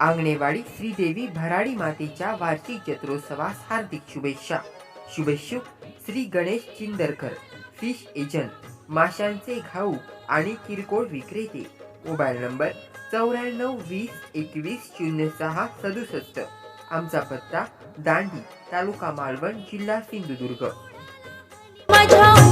आंगणेवाडी श्रीदेवी भराडी मातेच्या वार्षिक जत्रोत्सवास हार्दिक शुभेच्छा. शुभेच्छुक श्री गणेश चिंदरकर फिश एजंट माशांचे घाऊ आणि किरकोळ विक्रेते. मोबाईल नंबर चौऱ्याण्णव वीस एकवीस शून्य सहा सदुसष्ट. आमचा पत्ता दांडी तालुका मालवण जिल्हा सिंधुदुर्ग. माझ्या